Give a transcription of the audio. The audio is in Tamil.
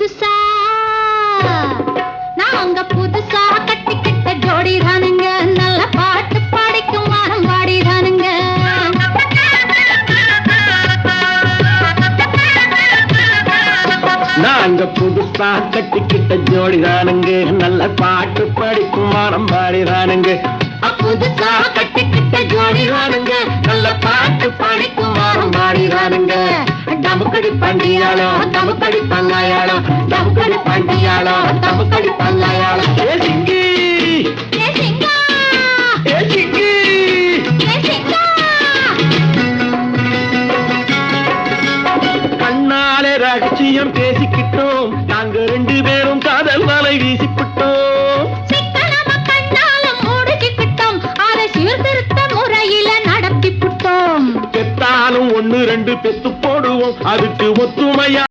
புதுசா? நாங்க புதுசா கட்டிக்கிட்ட ஜோடி தானுங்க நல்ல பாட்டு பாடிக்கும் வாரம் வாடி தானுங்க நாங்க புதுசா கட்டிக்கிட்ட ஜோடிதானுங்க நல்ல பாட்டு படிக்கும் வாரம் பாடிதானுங்க புதுசா கட்டிக்கிட்ட ஜோடிதானுங்க நல்ல பாட்டு பாடிதானுங்க டமுக்கடி பண்டியாளோ டமுக்கடி பங்காயாளோ டமுக்கடி பண்டியாளோ டமுக்கடி பங்காயாளோ. ஏ சிங்கி! ஏ சிங்கா! ஏ சிங்கி! ஏ சிங்கா! கண்ணாலே ரகசியம் பேசிக்கிட்டோம். ஒன்னு ரெண்டு பெத்து போடுவோம். அதுக்கு ஒத்துமையா